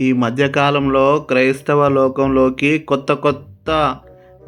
ఈ మధ్యకాలంలో క్రైస్తవ లోకంలోకి కొత్త కొత్త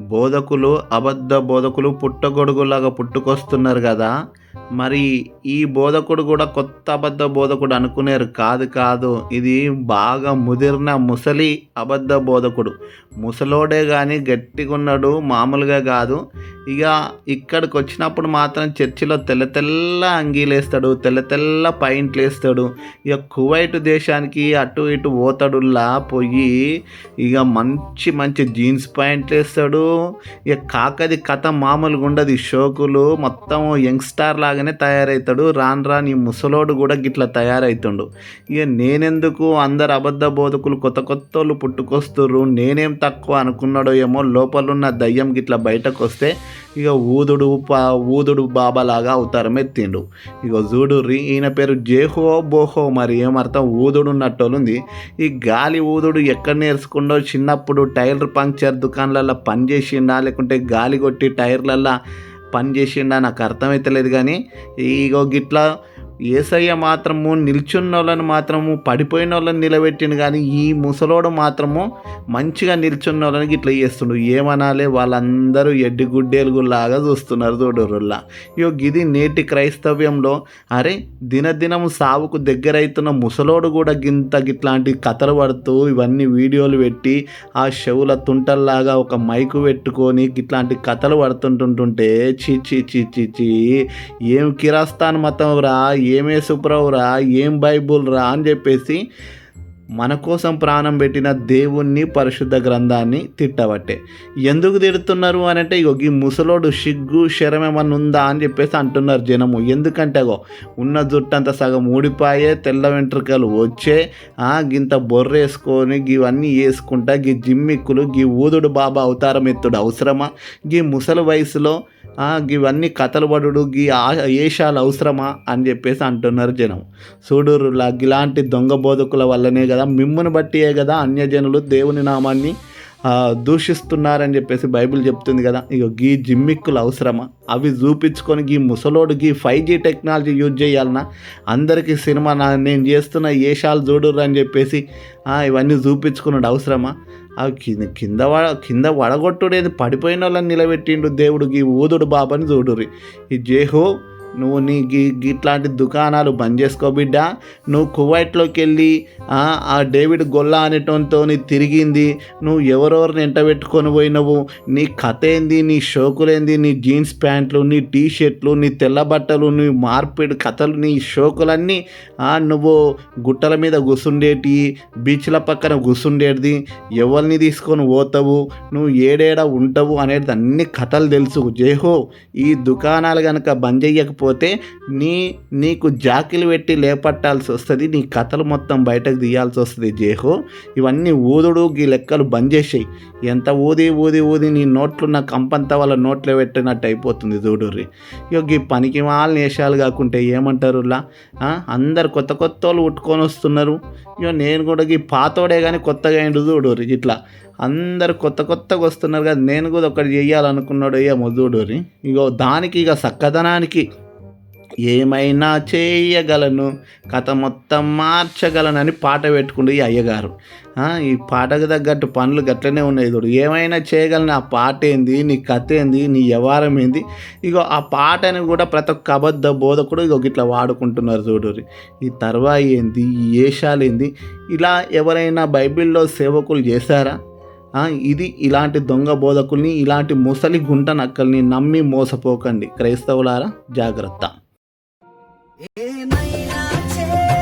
బోధకులు అబద్ధ బోధకులు పుట్టగొడుగులాగా పుట్టుకొస్తున్నారు కదా. మరి ఈ బోధకుడు కూడా కొత్త అబద్ధ బోధకుడు అనుకునేరు కాదు కాదు. ఇది బాగా ముదిరిన ముసలి అబద్ధ బోధకుడు. ముసలోడే కానీ గట్టిగా ఉన్నాడు మామూలుగా కాదు. ఇక ఇక్కడికి వచ్చినప్పుడు మాత్రం చర్చిలో తెల్ల తెల్ల అంగీలేస్తాడు తెల్ల తెల్ల పైంట్లు వేస్తాడు ఇక కువైట్ దేశానికి అటు ఇటు పోతాడులా పోయి ఇక మంచి మంచి జీన్స్ ప్యాంట్లు వేస్తాడు ఇక కాకది కథ మామూలుగా ఉండదు షోకులు మొత్తం యంగ్స్టార్ లాగానే తయారవుతాడు రాను రాని ఈ ముసలోడు కూడా గిట్లా తయారవుతుండు ఇక నేనెందుకు అందరు అబద్ధ బోధకులు కొత్త కొత్త వాళ్ళు పుట్టుకొస్తుర్రు? నేనేం తక్కువ అనుకున్నాడో ఏమో లోపలున్న దయ్యం గిట్లా బయటకు వస్తే ఇక ఊదుడు పా ఊదుడు బాబాలాగా అవతారం ఎత్తిండు ఇక చూడుర్రి ఈయన పేరు జేహో బోహో మరి ఏమర్థం? ఊదుడు ఉన్నట్టోలుంది ఉంది ఈ గాలి ఊదుడు ఎక్కడ నేర్చుకుండో చిన్నప్పుడు టైర్ పంక్చర్ దుకాన్లలో పనిచేసిండా లేకుంటే గాలి కొట్టి టైర్లల్లో పని చేసిండా నాకు అర్థమైతలేదు కానీ ఇగో గిట్లా ఏసయ్య మాత్రము నిల్చున్న వాళ్ళని మాత్రము పడిపోయిన వాళ్ళని నిలబెట్టిండు కానీ ఈ ముసలోడు మాత్రము మంచిగా నిల్చున్న వాళ్ళని ఇట్లా చేస్తుండు. ఏమనాలి? వాళ్ళందరూ ఎడ్డిగుడ్డేలుగులాగా చూస్తున్నారు చూడరుల్లా ఇగో ఇది నేటి క్రైస్తవ్యంలో అరే దినదినము సావుకు దగ్గరైతున్న ముసలోడు కూడా గింత గిట్లాంటి కథలు పడుతూ ఇవన్నీ వీడియోలు పెట్టి ఆ చెవుల తుంటల్లాగా ఒక మైకు పెట్టుకొని ఇట్లాంటి కథలు పడుతుంటుంటుంటే చీ చీ చీ చీ చీ ఏం కిరాస్తాన్ మతం రా? ఏమే సుప్రవ్ రా ఏం బైబుల్ రా అని చెప్పేసి మన కోసం ప్రాణం పెట్టిన దేవుణ్ణి పరిశుద్ధ గ్రంథాన్ని తిట్టబట్టే. ఎందుకు తిడుతున్నారు అని అంటే ఇగో ఈ ముసలోడు సిగ్గు శరం ఏమన్నా ఉందా అని చెప్పేసి అంటున్నారు జనము. ఎందుకంటే అగో ఉన్న జుట్టంతా సగం ఊడిపాయే తెల్ల వెంట్రుకలు వచ్చే గింత బొర్రేసుకొని ఇవన్నీ వేసుకుంటా గీ జిమ్మిక్కులు గీ ఊదుడు బాబా అవతారం ఎత్తుడు అవసరమా? గీ ముసలి వయసులో ఇవన్నీ కథలు పడుడు గీ ఏషాలు అవసరమా అని చెప్పేసి అంటున్నారు జనం. సూడూరులా ఇలాంటి దొంగ బోధకుల వల్లనే కదా మిమ్మును బట్టియే కదా అన్యజనులు దేవుని నామాన్ని దూషిస్తున్నారని చెప్పేసి బైబిల్ చెప్తుంది కదా. ఇక గీ జిమ్మిక్కులు అవసరమా? అవి చూపించుకొని గీ ముసలోడు గీ ఫైవ్ జీ టెక్నాలజీ యూజ్ చేయాలన్నా అందరికీ సినిమా నా నేను చేస్తున్న ఏషాలు చూడుర్రు అని చెప్పేసి ఇవన్నీ చూపించుకున్నాడు అవసరమా? ఆ కింద కింద వడ కింద వడగొట్టుడేది పడిపోయిన వాళ్ళని నిలబెట్టిండు దేవుడికి ఊదుడు బాబాని చూడురి ఈ జేహో నువ్వు నీ గీ ఇట్లాంటి దుకాణాలు బంద్ చేసుకో బిడ్డ. నువ్వు కువైట్లోకి వెళ్ళి ఆ, డేవిడ్ గొల్లా అనేటంతో తిరిగింది. నువ్వు ఎవరెవరిని ఎంట పెట్టుకొని పోయినవు? నీ కథ ఏంది నీ షోకులేంది? నీ జీన్స్ ప్యాంట్లు నీ టీ షర్ట్లు నీ తెల్ల బట్టలు నీ మార్పిడి కథలు నీ షోకులన్నీ ఆ, నువ్వు గుట్టల మీద కూసుండేటి బీచ్ల పక్కన కూసుండేటిది. ఎవరిని తీసుకొని పోతావు? నువ్వు ఏడేడ ఉంటావు? అనేది అన్ని కథలు తెలుసు. జేహో ఈ దుకాణాలు కనుక బంద్ చేయకపోతే నీ నీకు జాకిలు పెట్టి లేపట్టాల్సి వస్తుంది నీ కథలు మొత్తం బయటకు తీయాల్సి వస్తుంది జేహో. ఇవన్నీ ఊదుడు గీ లెక్కలు బంద్ చేసేయి. ఎంత ఊది ఊది ఊది నీ నోట్లు నా కంపంతా వాళ్ళ నోట్లో పెట్టినట్టు అయిపోతుంది చూడుర్రి. ఇక ఈ పనికి వాళ్ళని వేషాలు కాకుంటే ఏమంటారు లా? అందరు కొత్త కొత్త వాళ్ళు ఉట్టుకొని వస్తున్నారు. ఇక నేను కూడా ఈ పాతోడే కానీ కొత్తగా అయిండు చూడుర్రి ఇట్లా. అందరు కొత్త కొత్తగా వస్తున్నారు కదా నేను కూడా ఒకటి చేయాలనుకున్నాడు ఏమో చూడుర్రి. ఇగో దానికి ఇక చక్కదనానికి ఏమైనా చేయగలను కథ మొత్తం మార్చగలనని పాట పెట్టుకుండు ఈ అయ్యగారు. ఈ పాటకు తగ్గట్టు పనులు గట్లనే ఉన్నాయి చూడు. ఏమైనా చేయగలను ఆ పాట ఏంది నీ కథ ఏంది నీ వ్యవహారం ఏంది? ఇగో ఆ పాటని కూడా ప్రతి ఒక్క అబద్ధ బోధకుడు ఇగో ఇట్లా వాడుకుంటున్నారు చూడు. ఈ తర్వా ఏంది ఈ ఏషాలు ఏంది? ఇలా ఎవరైనా బైబిల్లో సేవకులు చేశారా? ఇది ఇలాంటి దొంగ బోధకుల్ని ఇలాంటి ముసలి గుంట నక్కల్ని నమ్మి మోసపోకండి. క్రైస్తవులారా జాగ్రత్త. એ નૈના છે.